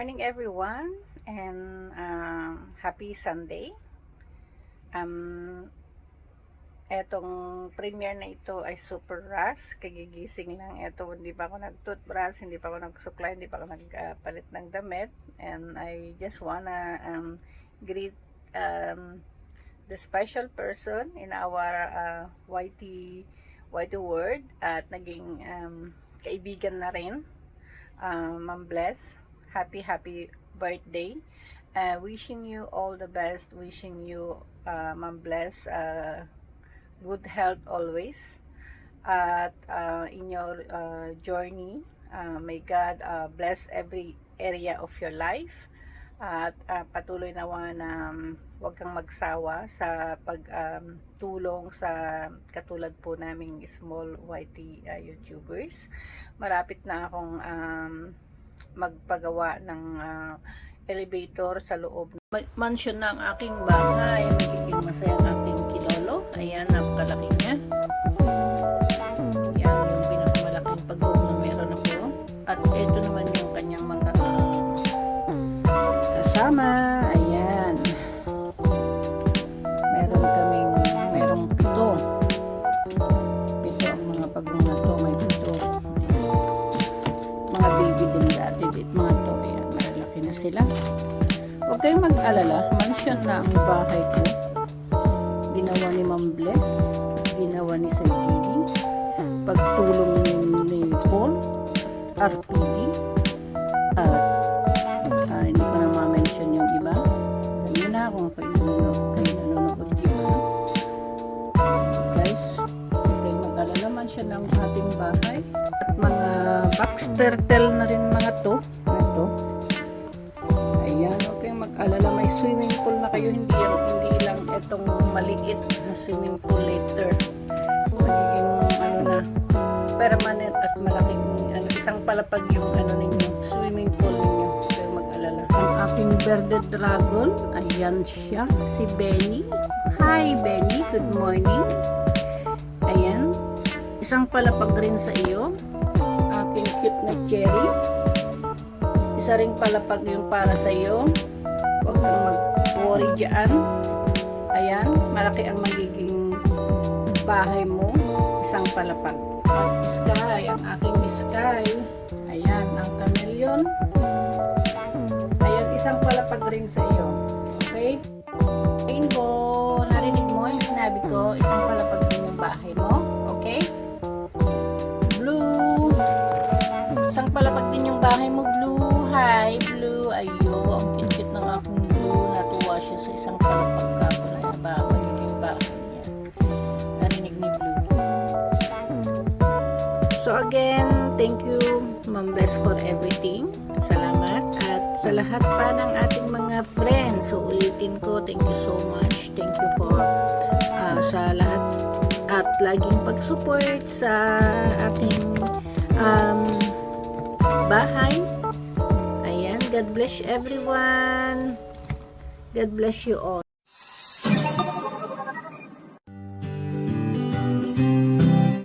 everyone and um, happy Sunday. Um, etong premiere na ito ay super rush. Kagigising lang ito. Hindi pa ako nag-toothbrush, hindi pa ako nagsuklay, hindi pa ako nagpalit ng damit. And I just wanna um, greet um, the special person in our uh, YT, YT Word at naging um, kaibigan na rin. Uh, Ma'am Bless, happy, happy birthday. Uh, wishing you all the best. Wishing you, uh, Ma'am Bless, uh, good health always. At uh, in your uh, journey, uh, may God uh, bless every area of your life. At uh, patuloy nawa na um, huwag kang magsawa sa pagtulong sa katulad po naming small YT uh, YouTubers. Marapit na akong um, magpagawa ng uh, elevator sa loob. Ma- Mansion na ang aking bahay. Magiging masaya ang aking kinolo. Ayan, napakalaki niya. Yan yung pinakamalaking pag na meron ako. At ito naman yung kanyang mga kasama. Na sila. Huwag kayong mag-alala. Mansion na ang bahay ko. Ginawa ni Ma'am Bless. Ginawa ni Sir Didi. Pagtulong ni, Paul. RPD. At ah, hindi ko na ma-mention yung iba. Alam niyo na kung kayo nanonood, kayo nanonood dito. Guys, huwag kayong mag-alala. Mansion na ang ating bahay. At mga box turtle maliit na swimming pool later. Magiging ano na, permanent at malaking ano, isang palapag yung ano ninyo, swimming pool ninyo. Kayong mag-alala. Ang aking bearded dragon, ayan siya, si Benny. Hi Benny, good morning. Ayan, isang palapag rin sa iyo. Aking cute na cherry isa ring palapag yung para sa iyo. Huwag kang mag-worry dyan. Malaki ang magiging bahay mo. Isang palapag. At sky, ang aking sky. Ayan, ang chameleon. Ayan, isang palapag rin sa iyo. Okay? Rainbow, narinig mo yung sinabi ko, isang palapag din yung bahay mo. Okay? Blue. Isang palapag din yung bahay mo, Blue. Hi, Blue. So again, thank you, Ma'am Bess, for everything. Salamat. At sa lahat pa ng ating mga friends, so ulitin ko, thank you so much. Thank you for ah, sa lahat at laging pag-support sa ating um, bahay. Ayan, God bless everyone. God bless you all.